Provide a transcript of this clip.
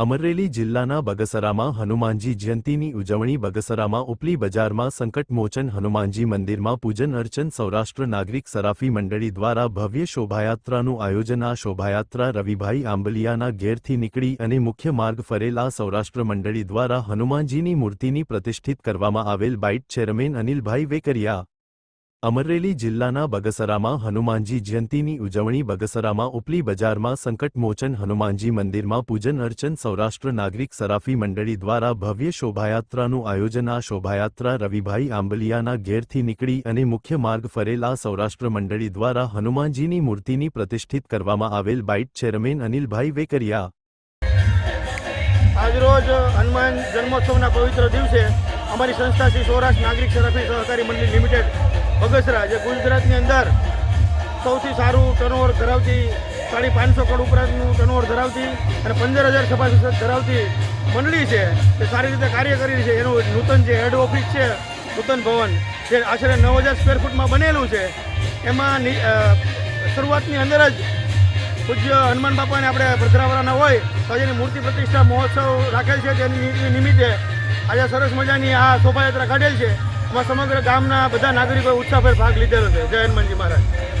અમરેલી જિલ્લાના બગસરામાં હનુમાનજી જયંતીની ઉજવણી બગસરામાં ઉપલી બજારમાં સંકટમોચન હનુમાનજી મંદિરમાં પૂજન અર્ચન સૌરાષ્ટ્ર નાગરિક સરાફી મંડળી દ્વારા ભવ્ય શોભાયાત્રાનું આયોજન આ શોભાયાત્રા રવિભાઈ આંબલિયાના ઘેરથી નીકળી અને મુખ્ય માર્ગ ફરેલા સૌરાષ્ટ્ર મંડળી દ્વારા હનુમાનજીની મૂર્તિની પ્રતિષ્ઠિત કરવામાં આવેલ બાઇટ ચેરમેન અનિલભાઈ વેકરિયા અમરેલી જિલ્લાના બગસરામાં હનુમાનજી જયંતીની ઉજવણી બગસરામાં ઉપલી બજારમાં સંકટમોચન હનુમાનજી મંદિરમાં પૂજન અર્ચન સૌરાષ્ટ્ર નાગરિક સરાફી મંડળી દ્વારા ભવ્ય શોભાયાત્રાનું આયોજન. આ શોભાયાત્રા રવિભાઈ આંબલિયાના ઘેરથી નીકળી અને મુખ્ય માર્ગ ફરેલા સૌરાષ્ટ્ર મંડળી દ્વારા હનુમાનજીની મૂર્તિની પ્રતિષ્ઠિત કરવામાં આવેલ બાઇટ ચેરમેન અનિલભાઈ વેકરિયા. આજરોજ હનુમાન જન્મોત્સવના પવિત્ર દિવસે અમારી સંસ્થા શ્રી સૌરાષ્ટ્ર નાગરિક સરાફી સહકારી મંડળી લિમિટેડ બગસરા જે ગુજરાતની અંદર સૌથી સારું ટર્નઓવર ધરાવતી સાડી પાંચસો કરોડ ઉપરાંતનું ટર્નઓવર ધરાવતી અને પંદર હજાર સભાસદ ધરાવતી મંડળી છે. તે સારી રીતે કાર્ય કરી છે. એનું નૂતન જે હેડ ઓફિસ છે, નૂતન ભવન, જે આશરે નવ હજાર સ્ક્વેર ફૂટમાં બનેલું છે, એમાં શરૂઆતની અંદર જ પૂજ્ય હનુમાન બાપાને આપણે ભદ્રાવરાના હોય, તો આજે મૂર્તિ પ્રતિષ્ઠા મહોત્સવ રાખેલ છે, તેની નિમિત્તે આજે સરસ મજાની આ શોભાયાત્રા કાઢેલ છે. એમાં સમગ્ર ગામના બધા નાગરિકોએ ઉત્સાહભેર ભાગ લીધેલો છે. જય હનુમાનજી મહારાજ.